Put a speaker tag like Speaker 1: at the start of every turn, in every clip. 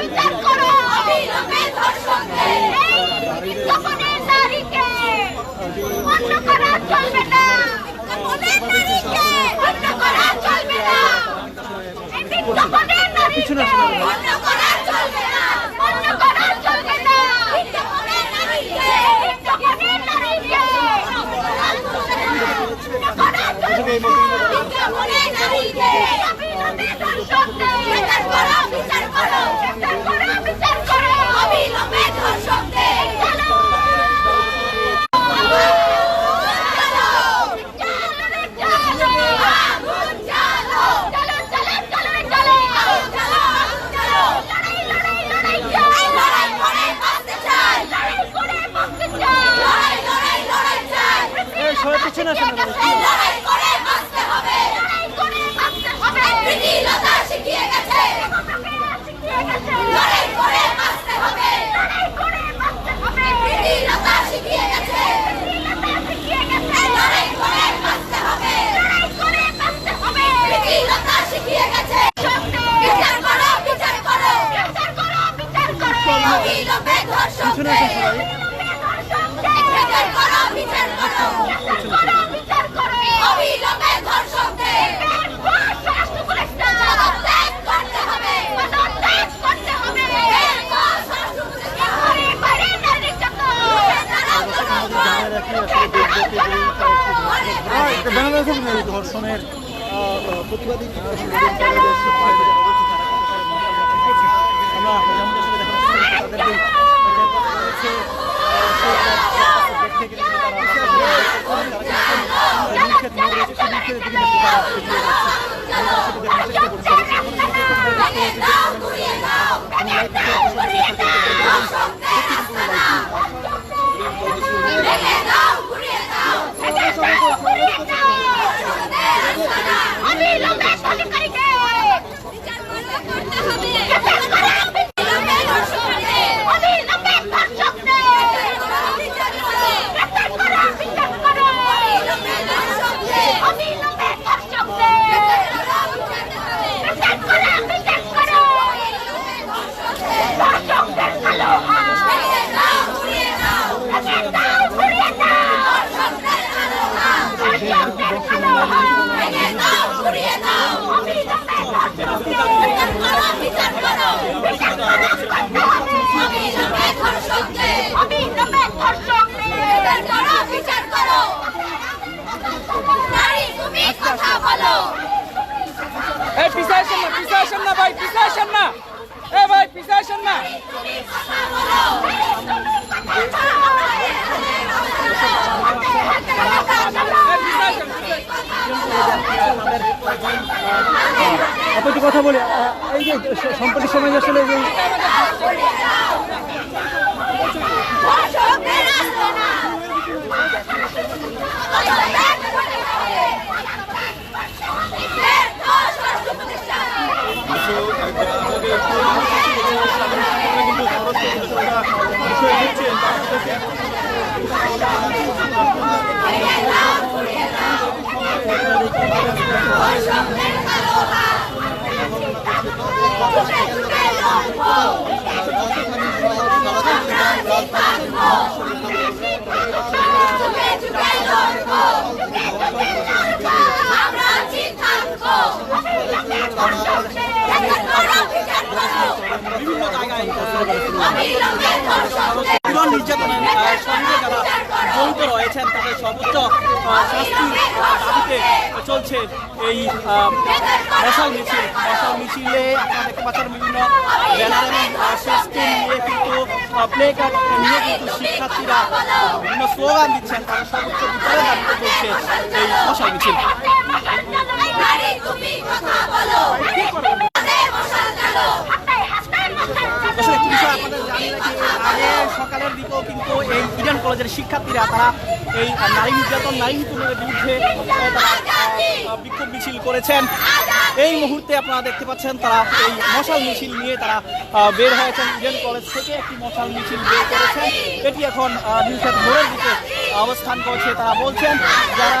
Speaker 1: বিচার করো অবিলম্বে ধর্ষককে এই বিজ্ঞাপনের নারীকে অন্য করা চলবে না বিজ্ঞাপনের নারীকে অন্য করা চলবে না এই বিজ্ঞাপনের নারীকে অন্য করা চলবে না অন্য করা চলবে না বিজ্ঞাপনের নারীকে বিজ্ঞাপনের নারীকে অন্য করা চলবে না বিজ্ঞাপনের নারীকে অবিলম্বে ধর্ষককে বিচার করো বিচার করো বিচার করো বিচার করো অবিলম্বে ধর্ষককে চলো শিখিয়ে গেছে। লড়াই করে বাঁচতে হবে। লড়াই করে বাঁচতে হবে। লতা শিখিয়ে গেছে। লড়াই করে বাঁচতে হবে। লড়াই করে বাঁচতে হবে। লতা শিখিয়ে গেছে। বিচার করো বিচার করো। বিচার করো বিচার করো। অবিলম্বে ধর্ষক বিচার করো বিচার করো বিচার করো বিচার করো অবিলম্বে ধর্ষকদের পদত্যাগ করতে হবে পদত্যাগ করতে হবে ঘরে ঘরে নির্যাতন
Speaker 2: বাংলাদেশের এই ধর্ষণের আহ, প্রতিবাদী আমরা যেমন আসলে দেখার চেষ্টা করছি, তাদের যে রয়েছে, আহ, সেই ব্যাগ থেকে কিন্তু তারা তারা কিন্তু নীলক্ষেত মোড় রয়েছে, সেই নীলক্ষেতের দিকে কিন্তু তারা এগিয়ে যাচ্ছে। আমরা সেটা দেখার চেষ্টা করছি।
Speaker 1: অবিলম্বে সরকারিকে বিচার করতে হবে বিচার করো অবিলম্বে ধর্ষকদের অবিলম্বে ধর্ষকদের বিচার করো বিচার করো বিচার করো অবিলম্বে ধর্ষকদের অবিলম্বে ধর্ষকদের বিচার করো বিচার করো ধর্ষকদের ভালো হয় ভেঙে দাও ঘুরিয়ে দাও ভেঙে দাও ঘুরিয়ে দাও ধর্ষকদের ভালো হয় ধর্ষকদের ভালো হয় ভেঙে দাও ঘুরিয়ে দাও অবিলম্বে ধর্ষকদের বিচার করো বিচার করো বিচার করো অবিলম্বে ধর্ষকদের অবিলম্বে ধর্ষকদের বিচার করো বিচার করো নারী তুমি কথা বলো
Speaker 3: এই পিছায় আসেন না পিছায় আসেন না ভাই আসেন না। এ ভাই পিছায় আসেন না
Speaker 1: কথা বলে
Speaker 3: এই
Speaker 2: যে সম্প্রতি সময় আসলে
Speaker 3: বিভিন্ন জায়গায় নিপীড়ন নির্যাতনের সঙ্গে যারা জড়িত রয়েছেন তাদের সর্বোচ্চ আহ, শাস্তির দাবিতে চলছে এই মশাল মিছিল। মশাল মিছিলে আপনারা দেখতে পাচ্ছেন বিভিন্ন ব্যানার এবং শেষকে নিয়ে কিন্তু প্লে কার্ড নিয়ে কিন্তু শিক্ষার্থীরা বিভিন্ন স্লোগান দিচ্ছেন। তারা সর্বোচ্চ বিচারের দাবিতে চলছে এই মশাল মিছিল
Speaker 1: নারী তুমি কথা বলো হাতে মশাল গেল হাতে হাতে মশাল
Speaker 3: আসলে একটি বিষয় আপনাদের জানিয়ে জানিয়ে রাখি এর আগে সকালের দিকেও কিন্তু এই ইডেন কলেজের শিক্ষার্থীরা, তারা এই নারী নির্যাতন, নারী নির্যাতনের বিরুদ্ধে বিক্ষোভ মিছিল করেছেন। এই মুহূর্তে আপনারা দেখতে পাচ্ছেন, তারা এই মশাল মিছিল নিয়ে তারা বের হয়েছেন। ইডেন কলেজ থেকে একটি মশাল মিছিল বের করেছেন। এটি এখন নিউসাদ মোড়ের দিকে অবস্থান করছে, তারা বলছেন, যারা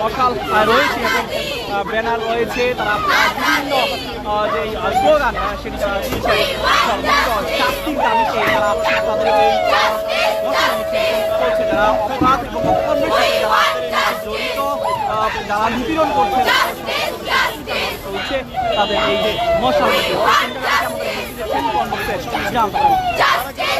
Speaker 3: মশাল রয়েছে এবং ব্যানার রয়েছে, তারা বিভিন্ন যে স্লোগান সেটি তারা দাবিতে তারা তাদের এই করছে। যারা অপরাধ এবং অপকর্মের সাথে যারা জড়িত যারা নিপীড়ন চলছে তাদের এই যে মশাল। আমাদের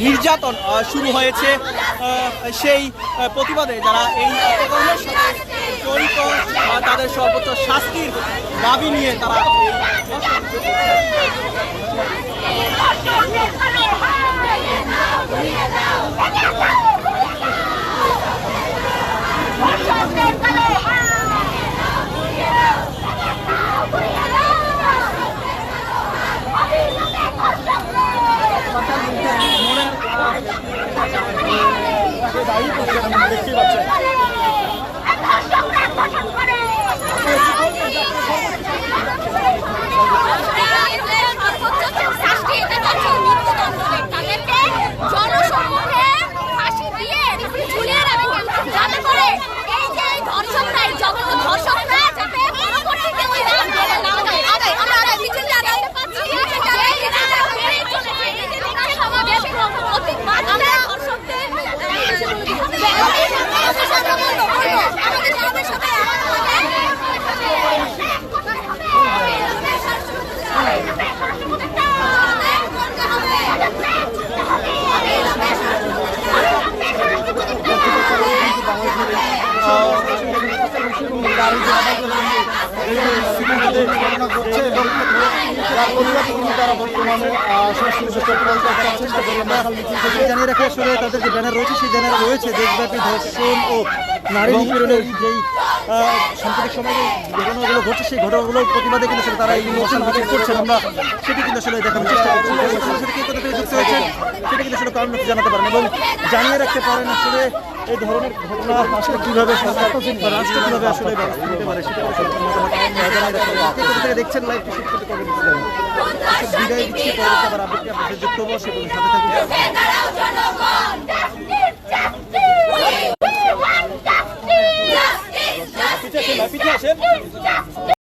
Speaker 3: নির্যাতন শুরু হয়েছে সেই প্রতিবাদে যারা এই অপকর্মের সাথে জড়িত তাদের সর্বোচ্চ শাস্তির দাবি নিয়ে তারা এই ধর্ষণ
Speaker 1: ধর্ষকদের কালো হাত। ভেঙে দাও, গুড়িয়ে দাও। ধর্ষকদের কালো হাত। গুড়িয়ে দাও, গুড়িয়ে দাও। অবিলম্বে ধর্ষকদের জনসম্মুখে ফাঁসি দিয়ে ঝুলিয়ে রাখুন যাতে করে এই যে ধর্ষকরা এই জঘন্য ধর্ষকরা যাতে পরবর্তীতে ওই না যায় আমরা আর মিছিল লাগাতে পারছি এই মিছিলটা বেড়ে চলেছে এই যে দেখছেন সমাবেশ অতি মাত্রা ধর্ষকদের আমাদের গ্রামের সবাই
Speaker 2: করছে আসলে তাদের যে ব্যানার রয়েছে, সেই ব্যানার রয়েছে দেশব্যাপী ধর্ষণ ও নারী নিপীড়নের যেই সাম্প্রতিক সময়ে ঘটনাগুলো ঘটছে, সেই ঘটনাগুলোর প্রতিবাদে কিন্তু আসলে তারা এই মোশন মিছিল করছেন আমরা সেটি কিন্তু আসলে দেখানোর চেষ্টা করছি। সরাসরি কে কোথা থেকে যুক্ত হয়েছেন সেটা কিন্তু আসলে কারণ জানাতে পারেন এবং জানিয়ে রাখতে পারেন আসলে এই ধরনের ঘটনা আসলে কীভাবে সরকার রাষ্ট্র কীভাবে আসলে ব্যবস্থা নিতে পারে সেটা থেকে দেখছেন লাইভটি শুট করতে কবে বিদায় দিচ্ছি, পরবর্তী আবার আপডেটটি আপনাদের যুক্ত হব। সেগুলো সাথে থাকুন।
Speaker 3: পিছিয়ে আসেন, পিছিয়ে আসেন।